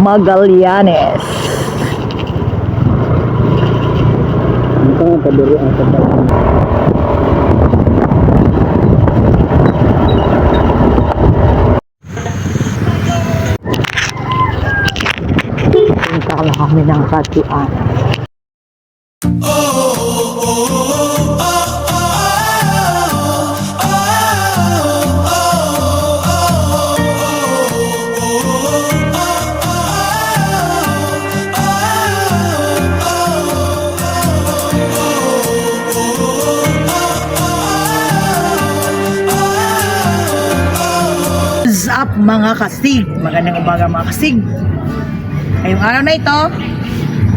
Magallanes. Ito ang kadiri ang kadiri. Punta na kami ng Katian. Mga kasig? Magandang umaga mga kasig. Ngayong araw na ito,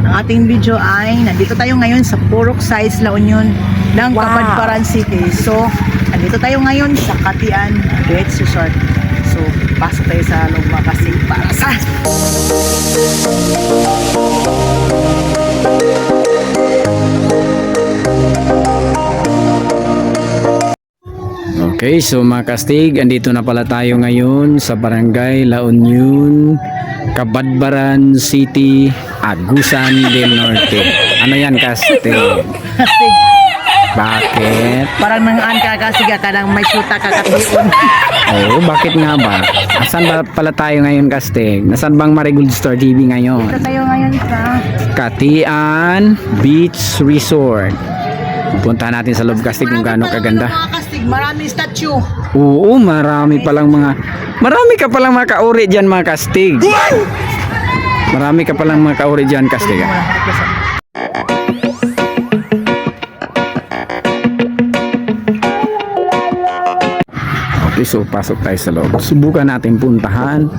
ang ating video ay nandito tayo ngayon sa Purok Size La Union ng Kapadparan City. So, nandito tayo ngayon sa Katian Beach Resort. So, pasok tayo sa loob mga kasig para sa Okay, so mga kastig, andito na pala tayo ngayon sa Barangay La Union, Kabadbaran City, Agusan del Norte. Ano yan, kastig? kasig. Bakit? Parang nangaan ka kasig ka nang may syuta ka katiyon. Oo, bakit nga ba? Asan ba pala tayo ngayon, kastig? Nasaan bang Marigold Store TV ngayon? tayo ngayon sa Katian Beach Resort. Puntahan natin sa loob, kastig, kung gaano kaganda. Maraming statue. Oo, marami palang mga Marami ka palang mga kauri diyan mga kastig. Marami ka palang mga kauri diyan kastig. ah. Okay, so pasok tayo sa loob. Subukan natin puntahan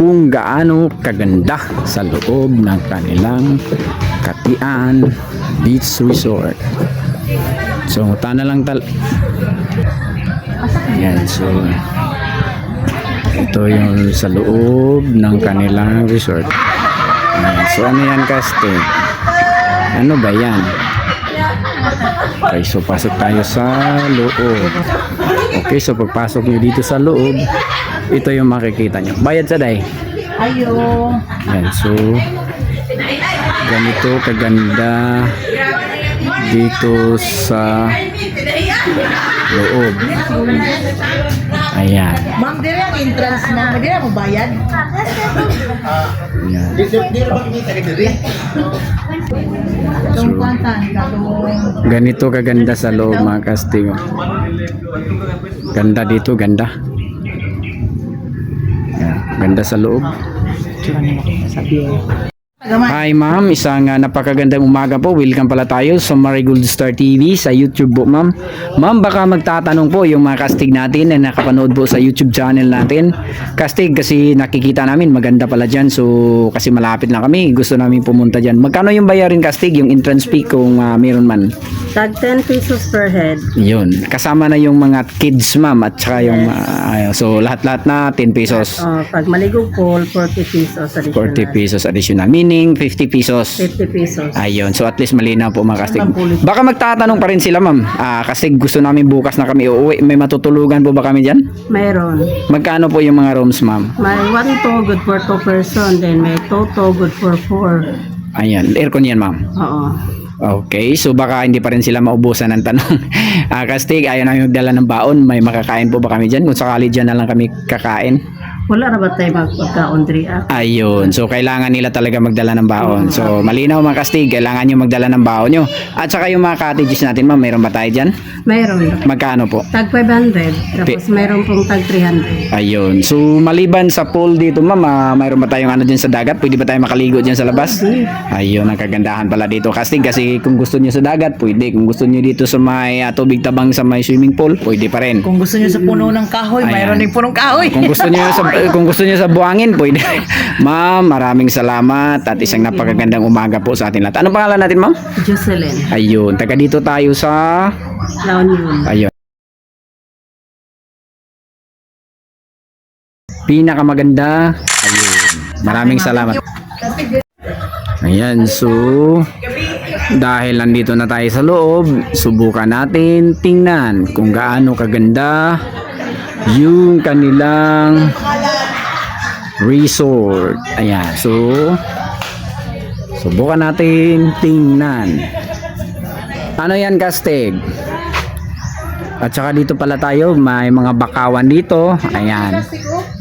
kung gaano kaganda sa loob ng kanilang Katian Beach Resort. So, tana lang tal Yan, so ito yung sa loob ng kanilang resort. Ayan, so ano yan, Kaste? Ano ba yan? Okay, so pasok tayo sa loob. Okay, so pagpasok nyo dito sa loob, ito yung makikita nyo. Bayad sa day. Ayo. Yan, so ganito kaganda dito sa loob. Ayan. Ma'am, dire ang entrance mo. Dire mo bayad? Ayan. Katong Ganito kaganda sa loob mga kastig. Ganda dito, ganda. Ayan. Ganda sa loob. Gamay. Hi ma'am, isang uh, napakagandang umaga po. Welcome pala tayo sa Marigold Star TV sa YouTube po ma'am. Ma'am, baka magtatanong po yung mga kastig natin na nakapanood po sa YouTube channel natin. Kastig kasi nakikita namin maganda pala dyan. So kasi malapit lang kami. Gusto namin pumunta dyan. Magkano yung bayarin kastig? Yung entrance fee kung uh, meron man. Tag 10 pesos per head. Yun. Kasama na yung mga kids ma'am at saka yung uh, ayo. so lahat-lahat na 10 pesos. Oh, pag maligog pool, 40 pesos additional. 40 pesos additional. Meaning 50 pesos. 50 pesos. Ayun, so at least malinaw po mga kastig. Baka magtatanong pa rin sila ma'am. Ah, kasi gusto namin bukas na kami uuwi. May matutulugan po ba kami dyan? Mayroon. Magkano po yung mga rooms ma'am? May one to good for two person, then may two to good for four. Ayan, aircon yan ma'am. Oo. Okay, so baka hindi pa rin sila maubusan ng tanong. ah, kastig, ayaw namin magdala ng baon. May makakain po ba kami dyan? Kung sakali dyan na lang kami kakain. Wala na ba tayo magpagkaon diri ah? Ayun. So, kailangan nila talaga magdala ng baon. So, malinaw mga kastig, kailangan nyo magdala ng baon nyo. At saka yung mga cottages natin, ma'am, mayroon ba tayo dyan? Mayroon. Magkano po? Tag 500, tapos mayroon pong tag 300. Ayun. So, maliban sa pool dito, ma'am, ah, mayroon ba tayong ano dyan sa dagat? Pwede ba tayo makaligo dyan sa labas? Ayun, ang kagandahan pala dito. Kastig, kasi kung gusto nyo sa dagat, pwede. Kung gusto nyo dito sa may ah, tubig tabang sa may swimming pool, pwede pa rin. Kung gusto niyo sa puno ng kahoy, Ayan. mayroon din punong kahoy. Kung gusto niyo sa kung gusto niyo sa buhangin, pwede. ma'am, maraming salamat at isang napakagandang umaga po sa atin lahat. Ano pangalan natin, ma'am? Jocelyn, Ayun, taga dito tayo sa La Union. ayun. Pinakamaganda. Ayun. Maraming salamat. Ayan, so dahil nandito na tayo sa loob, subukan natin tingnan kung gaano kaganda yung kanilang resort. Ayan, so subukan natin tingnan. Ano yan, Kastig? At saka dito pala tayo, may mga bakawan dito. Ayan.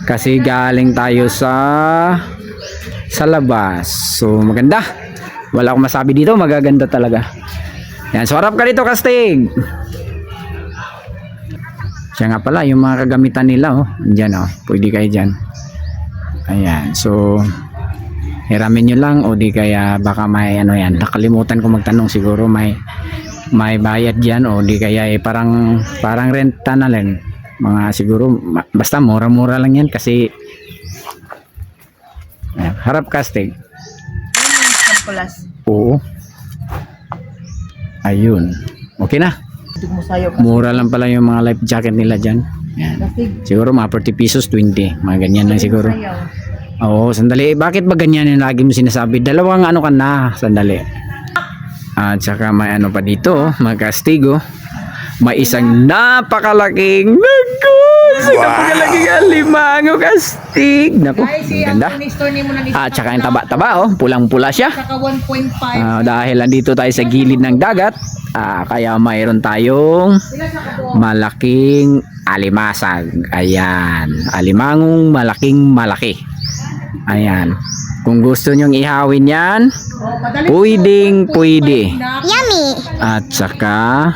Kasi galing tayo sa sa labas. So maganda. Wala akong masabi dito, magaganda talaga. Yan, so harap ka dito, Kastig. Siya nga pala, yung mga kagamitan nila, oh. Diyan, oh. Pwede kayo dyan. Ayan, so hiramin nyo lang o di kaya baka may ano yan nakalimutan ko magtanong siguro may may bayad dyan o di kaya eh, parang parang renta na lang mga siguro basta mura-mura lang yan kasi Ayan, harap casting. Oo. Ayun. Okay na? Mura lang pala yung mga life jacket nila dyan Kasig, siguro mga 40 pesos 20 mga ganyan lang siguro. Oo, sandali. Bakit ba ganyan yung lagi mo sinasabi? Dalawang ano ka na, sandali. At saka may ano pa dito, oh, magkastigo. May isang napakalaking Naku! Isang napakalaking alimango kastig. Naku, ang si ganda. At saka yung taba-taba, oh. Pulang-pula siya. Saka 1.5. Ah, dahil nandito tayo sa gilid ng dagat, ah, kaya mayroon tayong sa malaking alimasag. Ayan. Alimangong malaking malaki. Ayan. Kung gusto nyong ihawin yan, Oh, pwedeng pwede. Yummy. At saka,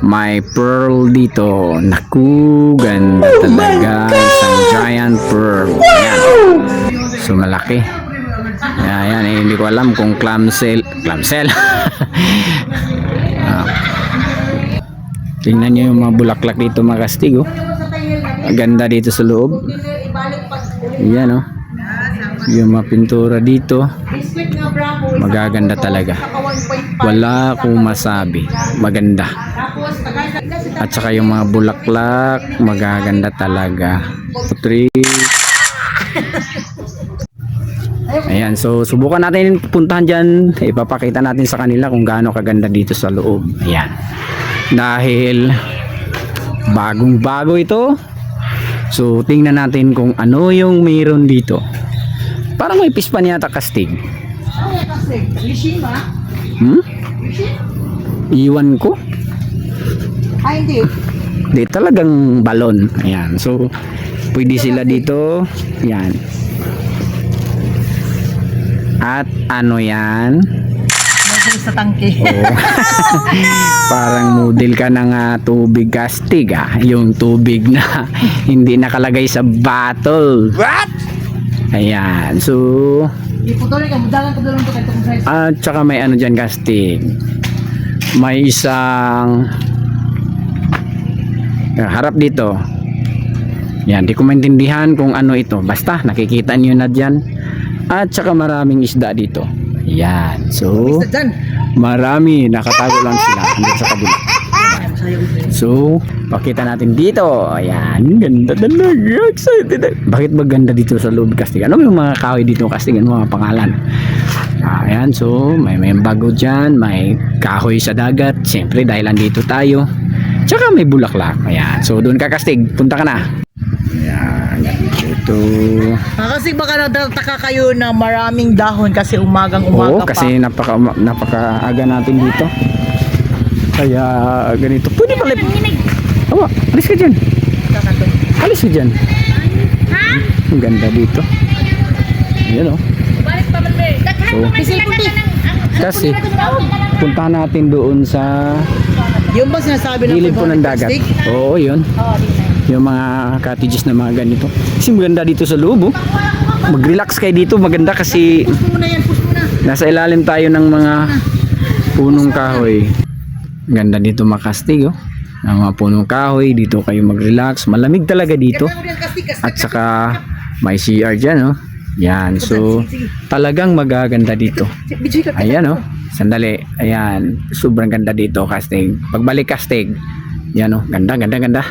may pearl dito. Naku, ganda talaga. Isang giant pearl. Ayan. So, malaki. Ayan, eh, hindi ko alam kung clamshell. Clamshell. ah. Tingnan nyo yung mga bulaklak dito mga kastig. Oh. Ganda dito sa loob. Yan oh. Yung mga pintura dito. Magaganda talaga. Saka 1.5. Wala akong masabi. Maganda. At saka yung mga bulaklak, magaganda talaga. Three. Ayan, so subukan natin puntahan dyan. Ipapakita natin sa kanila kung gaano kaganda dito sa loob. Ayan. Dahil bagong bago ito. So tingnan natin kung ano yung mayroon dito. Parang may pispan yata kastig. Ano? Yishima? Hmm? Iwan ko. Ay, hindi. Di talagang balon. Ayan. So, pwede sila dito. Yan. At ano yan? Medyo sa tangke. Oh. Parang model ka ng ah, tubig kastig ah. Yung tubig na hindi nakalagay sa bottle. What? Ayan. So, at saka may ano dyan kastig. May isang harap dito. Yan, di ko maintindihan kung ano ito. Basta, nakikita nyo na dyan. At saka maraming isda dito. Yan. So, marami. Nakatago lang sila. Hanggang sa kabila. So, pakita natin dito. Ayan, ganda talaga. Excited. Bakit ba ganda dito sa loob kastig? Ano yung mga kahoy dito kastig? Ano mga pangalan? Ayan, so may may bago dyan, may kahoy sa dagat. Siyempre dahil andito tayo. Tsaka may bulaklak. Ayan, so doon ka kastig. Punta ka na. Ayan, ito. Ah, kasi baka natataka kayo na maraming dahon kasi umagang umaga Oo, kasi napaka, napakaaga natin dito. Kaya ganito. Pwede pala. Awa, alis ka dyan. pa. Alis ka dyan. Ang ganda dito. Ayan oh. So, kasi, punta natin doon sa Yung ba sinasabi ng gilid po ng dagat. Oo, yun. Yung mga cottages na mga ganito. Kasi maganda dito sa loob, oh. Mag-relax kayo dito, maganda kasi nasa ilalim tayo ng mga punong kahoy. Ganda dito makastig, oh. Ang mga punong kahoy, dito kayo mag-relax. Malamig talaga dito. At saka may CR dyan, oh. Yan, so talagang magaganda dito. Ayan oh. Sandali. Ayan. Sobrang ganda dito, Kastig. Pagbalik Kastig. Yan oh. Ganda, ganda, ganda.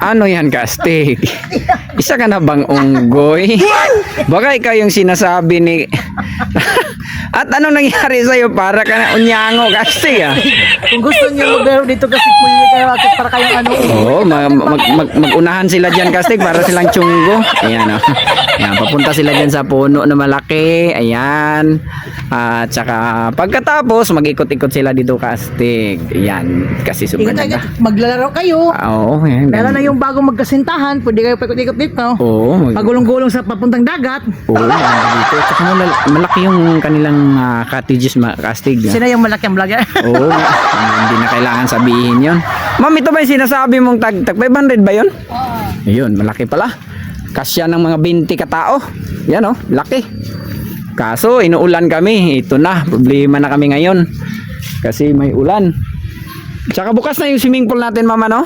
Ano yan, Kastig? Isa ka na bang unggoy? Baka ikaw yung sinasabi ni... At anong nangyari sa'yo? Para ka na unyango, Kastig ah. Kung gusto niyo maglaro dito kasi kuya kayo at para kayong ano. Oo, mag, mag, mag, magunahan sila dyan, Kastig, para silang tiyunggo. Ayan, oh. Ayan, papunta sila dyan sa puno na malaki. Ayan. At saka, pagkatapos, mag-ikot-ikot sila dito, Kastig. Ayan, kasi sobrang ingat, maglalaro kayo. Ah, Oo, ayan. Ganda. na yung bagong magkasintahan, pwede kayo paikot-ikot dito. Oo, Pagulong-gulong sa papuntang dagat. oo, dito. At saka mal- malaki yung kanilang ah, cottages, ma- Kastig. ah. Sino yung malaki ang vlogger? Oo, ah, hindi na kailangan sabihin yon. Ma'am, ito ba yung sinasabi mong tag, tag 500 ba yun? Oo. Ayun, malaki pala. Kasya ng mga 20 katao. Yan oh, laki. Kaso, inuulan kami. Ito na, problema na kami ngayon. Kasi may ulan. Tsaka bukas na yung swimming pool natin, mama, no?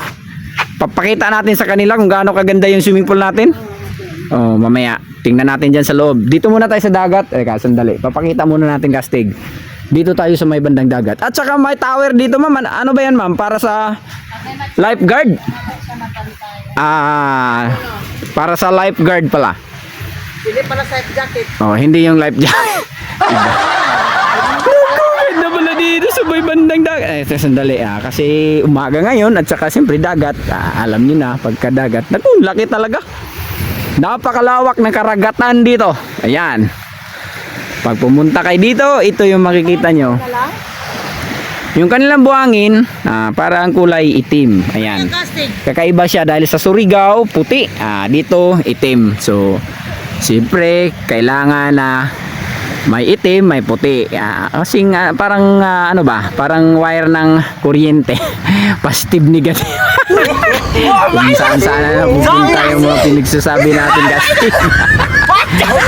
Papakita natin sa kanila kung gaano kaganda yung swimming pool natin. Oh, mamaya. Tingnan natin dyan sa loob. Dito muna tayo sa dagat. Teka, sandali. Papakita muna natin kastig. Dito tayo sa may bandang dagat. At saka may tower dito, ma'am. Ano ba yan, ma'am? Para sa lifeguard? Ah, para sa lifeguard pala. Hindi pala sa jacket. Oh, hindi yung life jacket. Iba. Ganda pala dito sa may bandang dagat. Eh, sandali ah. Kasi umaga ngayon at saka siyempre dagat. Ah, alam niyo na, pagka dagat. Naku, laki talaga. Napakalawak ng karagatan dito. Ayan. Pag pumunta kayo dito, ito yung makikita nyo. Yung kanilang buhangin, ah, para ang kulay itim. Ayan. Kakaiba siya dahil sa Surigao, puti. Ah, dito, itim. So, siyempre, kailangan na may itim, may puti. Ah, kasi nga, parang, ah, ano ba, parang wire ng kuryente. Positive, negative. Kung saan saan na pupunta yung mga pinagsasabi natin kasi.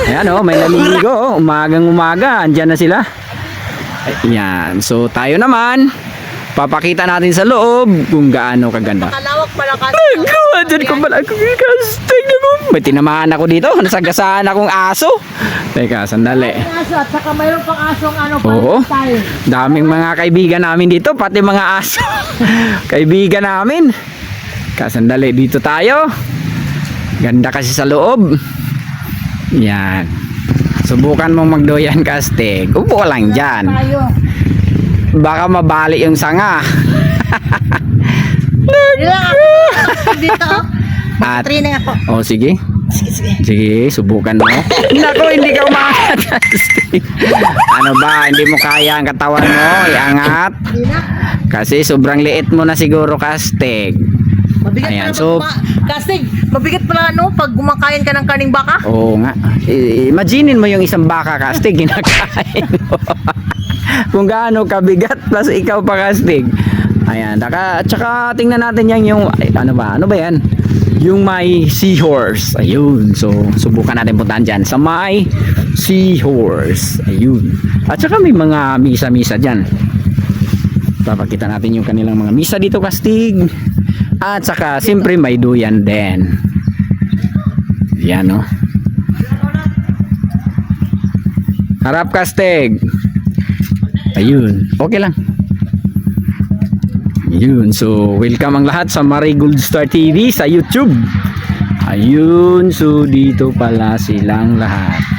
Ayan oh, may naliligo. oh. Umagang umaga, andyan na sila. Ayan. So, tayo naman, papakita natin sa loob kung gaano kaganda. Kalawak pala casting. Gawa dyan ko pala kastig ako. May tinamaan ako dito. Nasagasaan akong aso. Teka, sandali. Aso at saka mayroon pang asong ano Oo. tayo. Daming mga kaibigan namin dito. Pati mga aso. kaibigan namin. Kasandali, dito tayo. Ganda kasi sa loob. Yan. Subukan mong magdoyan kastig. Upo lang dyan. Tayo. Baka mabali yung sanga. Dito. At, Training ako. oh sige. Sige, sige. Sige, subukan mo. Nako, hindi ka umangat. ano ba, hindi mo kaya ang katawan mo? Iangat. Kasi sobrang liit mo na siguro, Kastig. Mabigat Ayan, pala so- Casting, mabigat pala no pag gumakain ka ng kaning baka. Oo nga. I- Imaginin mo yung isang baka, Kastig, kinakain mo. Kung gaano kabigat, plus ikaw pa, Kastig. Ayan, daka, at saka tingnan natin yan yung, ay, ano ba, ano ba yan? Yung may seahorse. Ayun. So, subukan natin puntahan dyan sa may seahorse. Ayun. At saka may mga misa-misa dyan. Papakita natin yung kanilang mga misa dito, Kastig. At saka, siyempre may duyan din. Yan, no? Harap, Kastig. Ayun. Okay lang. Ayun. So, welcome ang lahat sa Marigold Star TV sa YouTube. Ayun. So, dito pala silang lahat.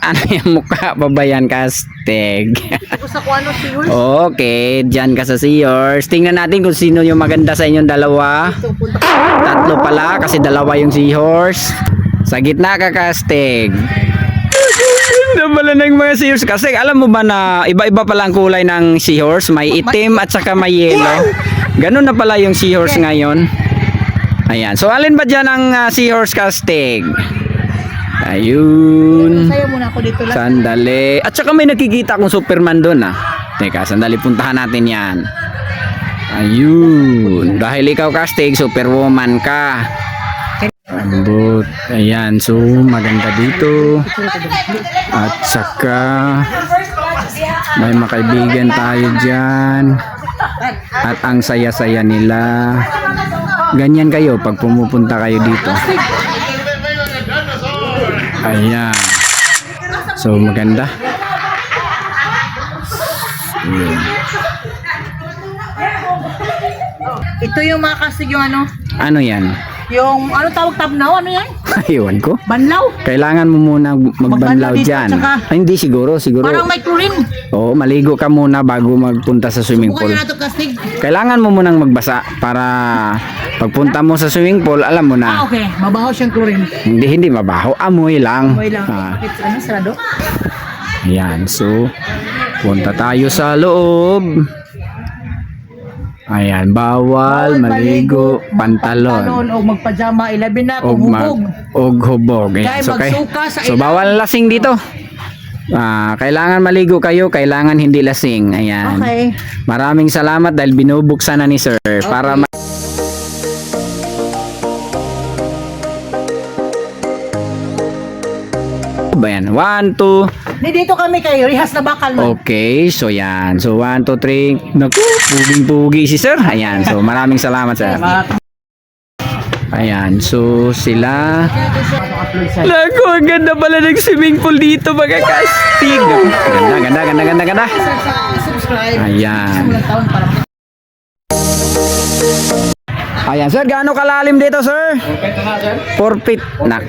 Ano yung mukha pa ba yan, Kastig? Okay, dyan ka sa Seahorse. Tingnan natin kung sino yung maganda sa inyong dalawa. Tatlo pala kasi dalawa yung Seahorse. Sa gitna ka, Kastig. Ganda pala ng mga seahorse. Kasi alam mo ba na iba-iba pala ang kulay ng seahorse? May itim at saka may yellow. Ganun na pala yung seahorse ngayon. Ayan. So alin ba dyan ang ah, seahorse casting? Ayun. Sayo muna ako dito lang. Sandali. At saka may nakikita akong Superman doon ah. Teka, sandali puntahan natin yan. Ayun. Dahil ikaw casting, Superwoman ka. Ambot. Ayan. So, maganda dito. At saka, may makaibigan tayo dyan. At ang saya-saya nila. Ganyan kayo pag pumupunta kayo dito. Ayan. So, maganda. Ayan. Ito yung mga kasig yung ano. Ano yan? Yung ano tawag tabnaw? Ano yan? Iwan ko. Banlaw. Kailangan mo muna magbanlaw dito, dyan. tsaka- Ay, hindi siguro, siguro. Parang may chlorine. Oo, maligo ka muna bago magpunta sa swimming pool. Subukan nyo na ito kasig. Kailangan mo munang magbasa para pagpunta mo sa swimming pool, alam mo Ah, na. okay. Mabaho siyang chlorine. Hindi, hindi mabaho. Amoy lang. Amoy lang. Ah, Bakit ano, sarado? ayan, so, punta tayo sa loob. Ayan, bawal, maligo, pantalon. o magpajama, ilabi na Og, hubog. og hubog. Ayan, so, kay, sa so bawal lasing dito. Ah, kailangan maligo kayo, kailangan hindi lasing. Ayan. Okay. Maraming salamat dahil binubuksan na ni sir para ma- ba yan? One, two. Ni dito kami kay Rihas na bakal man. Okay, so yan. So, one, two, three. Naku, puging-pugi si sir. Ayan, so maraming salamat sir. Ayan, so sila. Naku, ang ganda pala ng swimming pool dito mga kastig. Ganda, ganda, ganda, ganda, ganda. Ayan. Ayan, sir, gaano kalalim dito, sir? 4 feet. Na.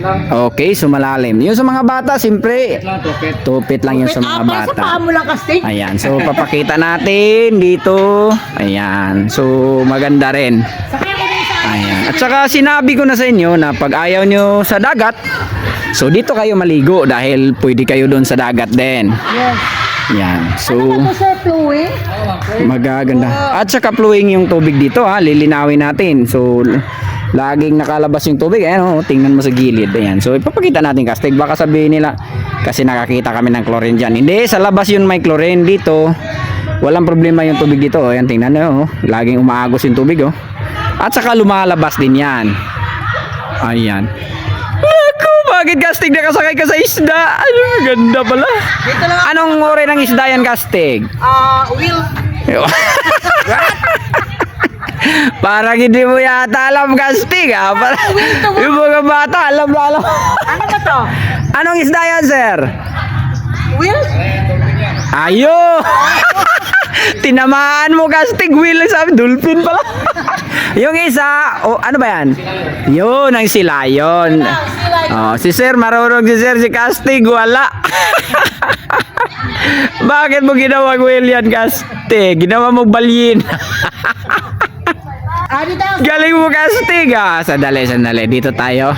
Okay, so malalim. Yung sa mga bata, simpre, 2 feet lang yung sa mga Ah, para sa paa bata. mo lang kastig. Ayan, so papakita natin dito. Ayan, so maganda rin. Ayan. At saka sinabi ko na sa inyo na pag ayaw nyo sa dagat, so dito kayo maligo dahil pwede kayo doon sa dagat din. Yes. Yan. So, Ano sir, flowing? magaganda. At saka flowing yung tubig dito ha, lilinawin natin. So, laging nakalabas yung tubig. Ayan oh, tingnan mo sa gilid. Ayan. So, ipapakita natin kastig. Baka sabihin nila, kasi nakakita kami ng chlorine dyan. Hindi, sa labas yun may chlorine dito. Walang problema yung tubig dito. Ayan, tingnan nyo. Oh. Laging umaagos yung tubig. Oh. At saka lumalabas din yan. Ayan. Bakit kastig nakasakay ka sa isda? Ano, ganda pala. Dito lang. Anong uri ng isda yan, kastig? Ah, Will. Parang hindi mo yata alam casting ah. Parang, yung mga bata alam na alam. Ano ba to? Anong isda yan, sir? Will? Ayo! Tinamaan mo casting wheel sabi dolphin pala. yung isa, oh, ano ba yan? Yun ang silayon. Oh, si sir marunong si sir si casting wala. Bakit mo ginawa wheel yan casting? Ginawa mo balyin. Ah. Galing mo casting ah. Sandali, sandali. Dito tayo.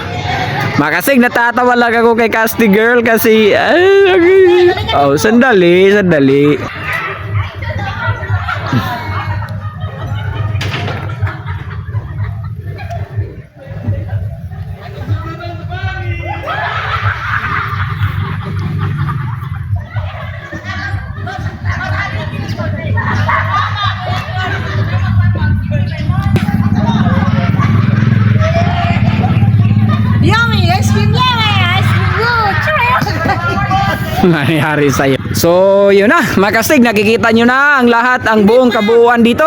Makasig, natatawa lang ako kay casting girl kasi... Ay, oh, sandali, sandali. Nangyari sa'yo. So, yun na, mga kastig, nakikita nyo na ang lahat, ang buong kabuuan dito.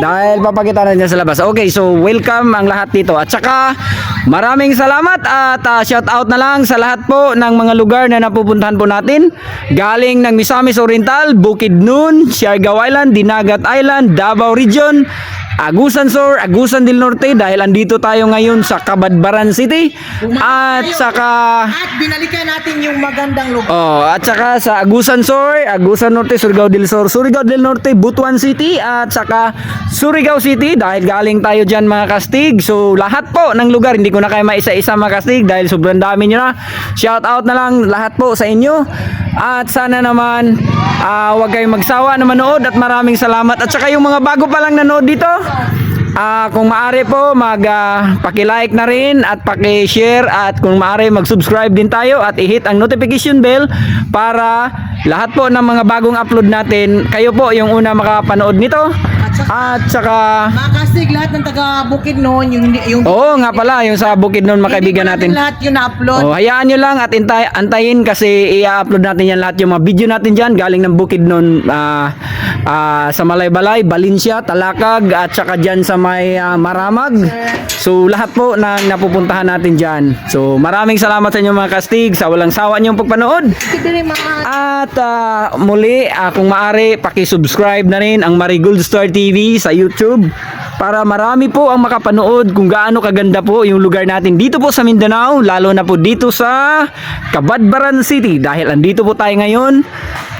Dahil papakita na niya sa labas. Okay, so welcome ang lahat dito. At saka, maraming salamat at ah, shout out na lang sa lahat po ng mga lugar na napupuntahan po natin. Galing ng Misamis Oriental, Bukidnon, Siargao Island, Dinagat Island, Davao Region, Agusan Sur, Agusan del Norte dahil andito tayo ngayon sa Cabadbaran City at saka At binalikan natin yung magandang lugar. Oh, at saka sa Agusan Sur, Agusan Norte, Surigao del Sur, Surigao del Norte, Butuan City at saka Surigao City dahil galing tayo diyan mga kastig. So lahat po ng lugar, hindi ko na kayo maisa-isa mga kastig dahil sobrang dami nyo na. Shout out na lang lahat po sa inyo. At sana naman ah, wag kayong magsawa na manood at maraming salamat. At saka yung mga bago pa lang nanood dito, Ah, kung maaari po mag ah, paki-like na rin at paki-share at kung maaari mag-subscribe din tayo at i-hit ang notification bell para lahat po ng mga bagong upload natin kayo po yung una makapanood nito. At saka Mga kasig, lahat ng taga Bukid noon, yung, hindi- yung Oo nga pala, yung sa bukid noon makaibigan natin. Lahat yung na-upload. Oh, hayaan nyo lang at intay, antayin kasi i-upload natin yan lahat yung mga video natin dyan galing ng bukid nun ah, ah, sa Malaybalay, Valencia, Talakag at saka dyan sa may ah, Maramag. So lahat po na napupuntahan natin dyan. So maraming salamat sa inyo mga kastig sa walang sawa niyong pagpanood. At ah, muli, ah, kung maaari, paki-subscribe na rin ang Marigold Star TV sa YouTube para marami po ang makapanood kung gaano kaganda po yung lugar natin dito po sa Mindanao, lalo na po dito sa Cabadbaran City dahil andito po tayo ngayon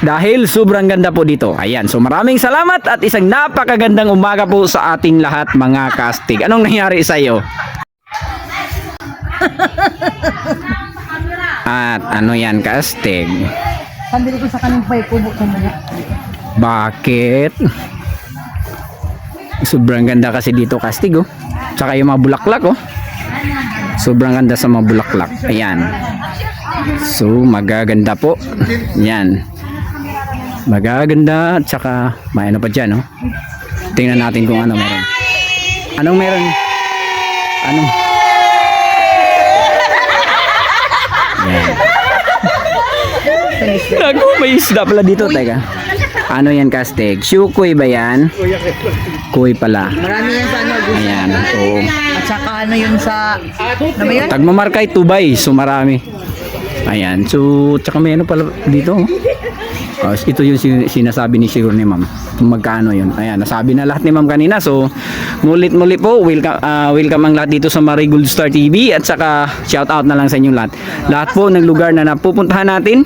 dahil sobrang ganda po dito. Ayan, so maraming salamat at isang napakagandang umaga po sa ating lahat mga kastig. Anong nangyari sa iyo? At ano yan kastig? Sandali ko sa kanang pay kubo sandali. Bakit? Sobrang ganda kasi dito kastig oh. Tsaka yung mga bulaklak oh. Sobrang ganda sa mga bulaklak. Ayan. So magaganda po. Yan. Magaganda at saka may ano pa dyan oh. Tingnan natin kung ano meron. Anong meron? Anong? Yan. Naku, may isda pala dito. Teka. Ano yan, Kastig? Shukoy ba yan? Kuy pala. Marami yan sa ano. Ayan. Oo. At saka ano yun sa... Ano ba yun? Tagmamarkay tubay. So, marami. Ayan. So, tsaka may ano pala dito. oh. Oh, ito yung sin- sinasabi ni Siguro ni Ma'am. Kung magkano yun. Ayan, nasabi na lahat ni Ma'am kanina. So, mulit-muli po, welcome, ah, welcome ang lahat dito sa Marigold Star TV at saka shout out na lang sa inyong lahat. Lahat po ng lugar na napupuntahan natin.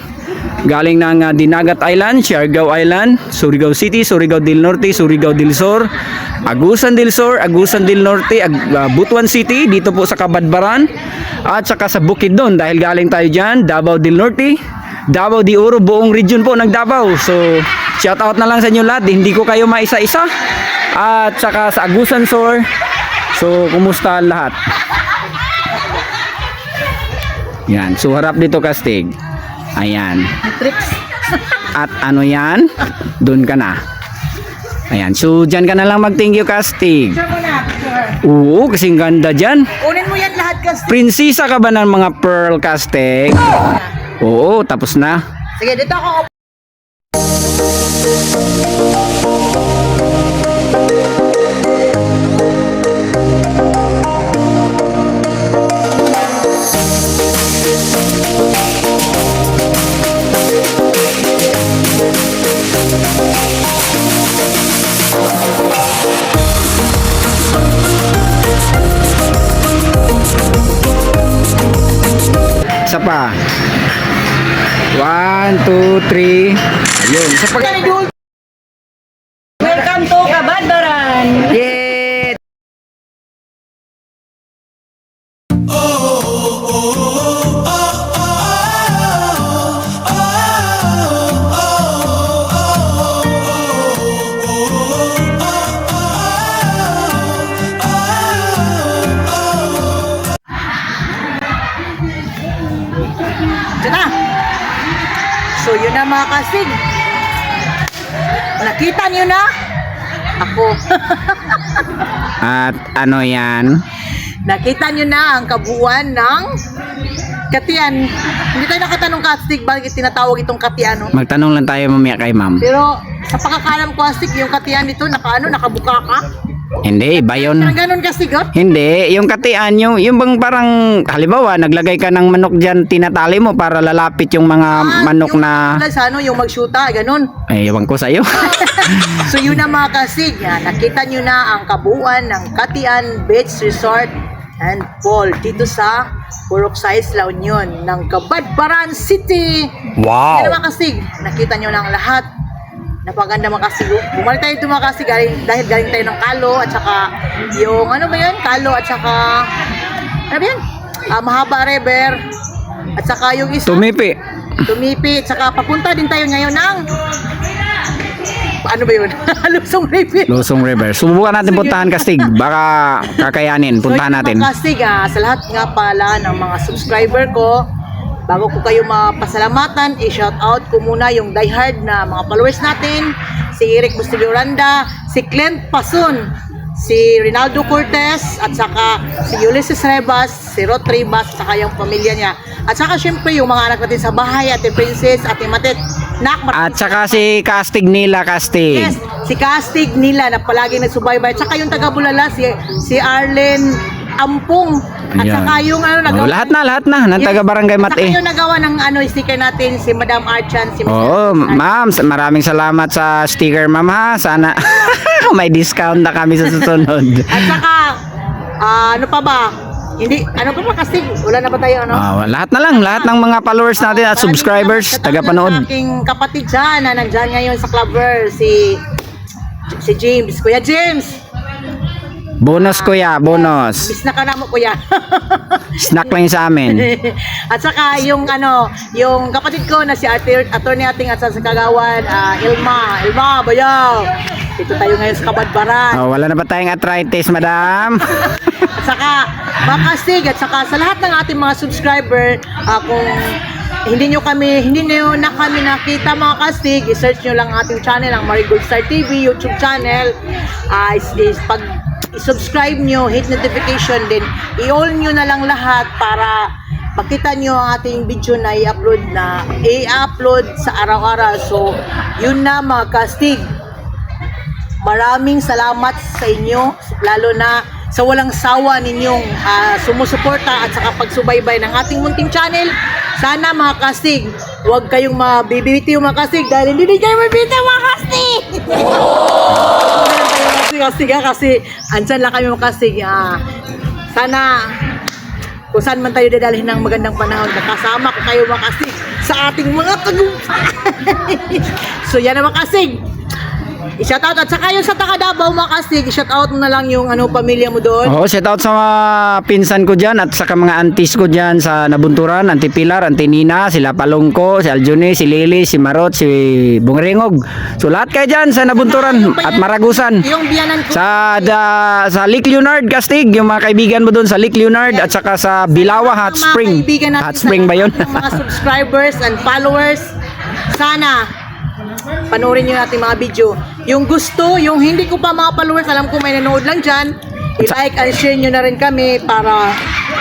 Galing ng ah, Dinagat Island, Siargao Island, Surigao City, Surigao del Norte, Surigao del Sur, Agusan del Sur, Agusan del Norte, Ag- ah, Butuan City, dito po sa Kabadbaran, at saka sa Bukidnon dahil galing tayo dyan, Davao del Norte, Davao de Oro, buong region po ng Davao. So, shout out na lang sa inyo lahat. Hindi ko kayo maisa-isa. At saka sa Agusan Sur. So, kumusta lahat? Yan. So, harap dito, Kastig. Ayan. At ano yan? Doon ka na. Ayan. So, dyan ka na lang mag-thank you. Sure. Oo, kasing ganda dyan. Unin mo yan lahat kasi. Prinsesa ka ba ng mga pearl, Kastig? Oo, tapos na. Sige, dito ako. Pa. One, two, three. Ayun. Sa pag... At ano yan? Nakita niyo na ang kabuuan ng katian. Hindi tayo nakatanong kastig bakit tinatawag itong katian. No? Magtanong lang tayo mamaya kay ma'am. Pero sa pagkakalam ko astig, yung katian dito, naka ano, nakabuka ka. Hindi, iba yun. Parang ganun kastig, oh. Hindi, yung katian, yung, yung bang parang, halimbawa, naglagay ka ng manok dyan, tinatali mo para lalapit yung mga Ah, manok yung, na, tulad Sa ano, yung magsyuta, ganun. ay, ewan ko sa'yo. So yun na mga kasig, yan. nakita nyo na ang kabuuan ng Katian Beach Resort and Pool dito sa Purok Size La Union ng Kabadbaran City. wow! Yan mga kasig, nakita nyo na ang lahat. Napaganda mga kasig. Bumalik tayo dito mga kasig galing, dahil galing tayo ng Kalo at saka yung ano ba yun? Kalo at saka ano ba yun? Ah, Mahaba River at saka yung isa Tumipi. Tumipi, tsaka papunta din tayo ngayon ng ano ba yun? Lusong River. Losong River. Subukan natin puntahan, Kastig. Baka kakayanin. Puntahan so, natin. Kastig, ah, sa lahat nga pala ng mga subscriber ko, bago ko kayo mapasalamatan, i-shout out ko muna yung diehard na mga followers natin, si Eric Bustillo Randa, si Clint Pasun, si Rinaldo Cortez, at saka si Ulysses Rebas, si Rod Ribas, at saka yung pamilya niya. At saka syempre yung mga anak natin sa bahay, Ate Princess, Ate Matet, Nak, At saka si Kastig nila, Kastig. Yes, si Castig nila na palagi nagsubaybay. Tsaka yung taga Bulala, si, si Arlen Ampong. At Ayan. saka yung ano, Oh, nagawa. lahat na, lahat na. Ng taga Barangay At saka Mate. yung nagawa ng ano, sticker natin, si Madam Archan. Si Oo, ma'am, sa- maraming salamat sa sticker, ma'am ha. Sana may discount na kami sa susunod. At saka, ah, ano pa ba? Hindi, ano pa ba Castig? Wala na ba tayo, ano? Ah, lahat na lang, lahat ng mga followers natin at subscribers, salamat sa taga-panood. aking kapatid dyan na nandyan ngayon sa Clubber, si si James. Kuya James, Bonus kuya, bonus. bis na mo, kuya. Snack lang sa amin. at saka yung ano, yung kapatid ko na si Ate, attorney ating at sa Kagawan, ah, Ilma, Ilma, bayaw. Dito tayo ngayon sa Kabadbaran. Oh, wala na ba tayong arthritis, madam? At saka, makasig at saka sa lahat ng ating mga subscriber, ah, kung hindi nyo kami, hindi nyo na kami nakita mga kastig, i-search nyo lang ang ating channel, ang Marigold Star TV YouTube channel. Ah, is, is pag i-subscribe nyo, hit notification din, i-all nyo na lang lahat para makita nyo ang ating video na i-upload na i-upload sa araw-araw. So, yun na mga kastig. Maraming salamat sa inyo, lalo na sa walang sawa ninyong ah, sumusuporta at saka pagsubaybay ng ating munting channel. Sana mga kastig, huwag kayong mabibitiw mga kastig dahil hindi din kayo mabibitiw mga kastig! ha, kasi andyan lang kami mga kastig. Ah, sana kung saan man tayo dadalhin ng magandang panahon, nakasama ko kayo mga kastig sa ating mga tagumpay. so yan na mga kastig. I-shout out at saka yung sa taga Davao mga kastig, i-shout out mo na lang yung ano pamilya mo doon. Oo, shout out sa mga pinsan ko dyan at saka mga aunties ko dyan sa Nabunturan, Auntie Pilar, Auntie Nina, sila Palongko, si Aljuni, si Lily, si Marot, si Bungringog. So lahat kayo dyan sa Nabunturan at Maragusan. Yung biyanan ko. Sa da, sa Lake Leonard Castig, yung mga kaibigan mo doon sa Lake Leonard at saka sa Bilawa Hot Spring. Hot Spring ba ng mga subscribers and followers, sana panoorin nyo natin mga video. Yung gusto, yung hindi ko pa mga followers, alam ko may nanood lang dyan, i-like and share nyo na rin kami para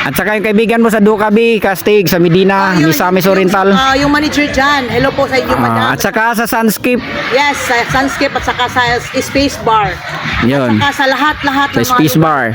At saka yung kaibigan mo sa Ducabi, Castig, sa Medina, Ayun, Misamis Oriental. ah, yung manager dyan, hello po sa inyo Ah, madam. at saka sa Sunscape. Yes, sa Sunscape at saka sa Space Bar. Yun. At saka sa lahat-lahat Sa ng mga Space. Bar.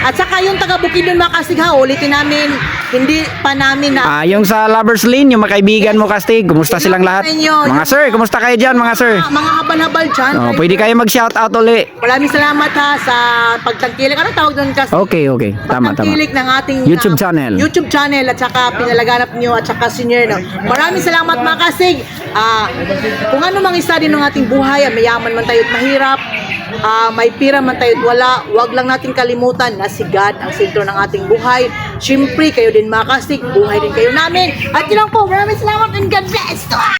At saka yung taga Bukidnon mga kasig ha, ulitin namin, hindi pa namin na Ah, yung sa Lovers Lane, yung mga kaibigan mo, Castig, kumusta silang lahat? Mga sir, kumusta kayo dyan, mga sir? mga, mga habal-habal dyan. Oh, pwede kayo mag-shout out uli. Maraming salamat ha sa pagtangkilik. Anong tawag doon kasi? Okay, okay. Tama, tama. Pagtangkilik ng ating YouTube uh, channel. YouTube channel at saka pinalaganap nyo at saka senior. No? Maraming salamat mga kasig. Ah, kung ano mang isa din ng ating buhay, ah, mayaman man tayo at mahirap, ah, may pira man tayo at wala, wag lang natin kalimutan na si God ang sentro ng ating buhay. Siyempre, kayo din mga kasig, buhay din kayo namin. At yun lang po, maraming salamat and God bless.